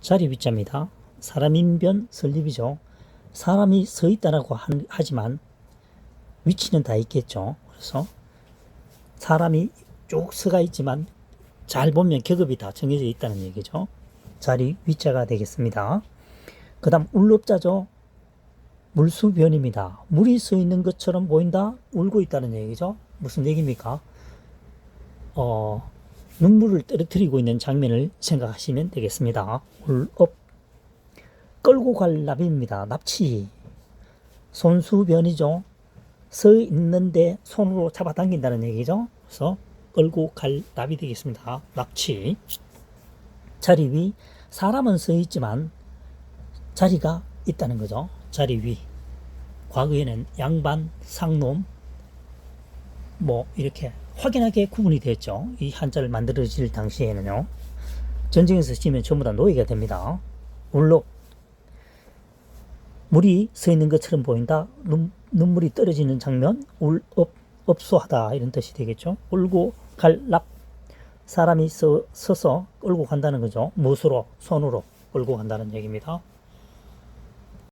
자리 위자입니다. 사람 인변 설립이죠. 사람이 서 있다라고 한- 하지만 위치는 다 있겠죠. 그래서 사람이 쭉 서가 있지만 잘 보면 격업이 다 정해져 있다는 얘기죠. 자리 위자가 되겠습니다. 그 다음 울럽자죠. 물수변입니다. 물이 서 있는 것처럼 보인다? 울고 있다는 얘기죠. 무슨 얘기입니까? 어, 눈물을 떨어뜨리고 있는 장면을 생각하시면 되겠습니다. 울업. 끌고 갈 나비입니다. 납치. 손수변이죠. 서 있는데 손으로 잡아당긴다는 얘기죠. 그래서 끌고 갈 나비 되겠습니다. 납치. 자리 위. 사람은 서 있지만 자리가 있다는 거죠. 자리 위. 과거에는 양반, 상놈, 뭐 이렇게 확연하게 구분이 되었죠. 이 한자를 만들어질 당시에는요. 전쟁에서 지면 전부 다 노예가 됩니다. 울록 물이 서 있는 것처럼 보인다. 눈, 눈물이 떨어지는 장면, 울 업 업소하다 이런 뜻이 되겠죠. 울고 갈납 사람이 서, 서서 끌고 간다는 거죠. 무엇으로 손으로 끌고 간다는 얘기입니다.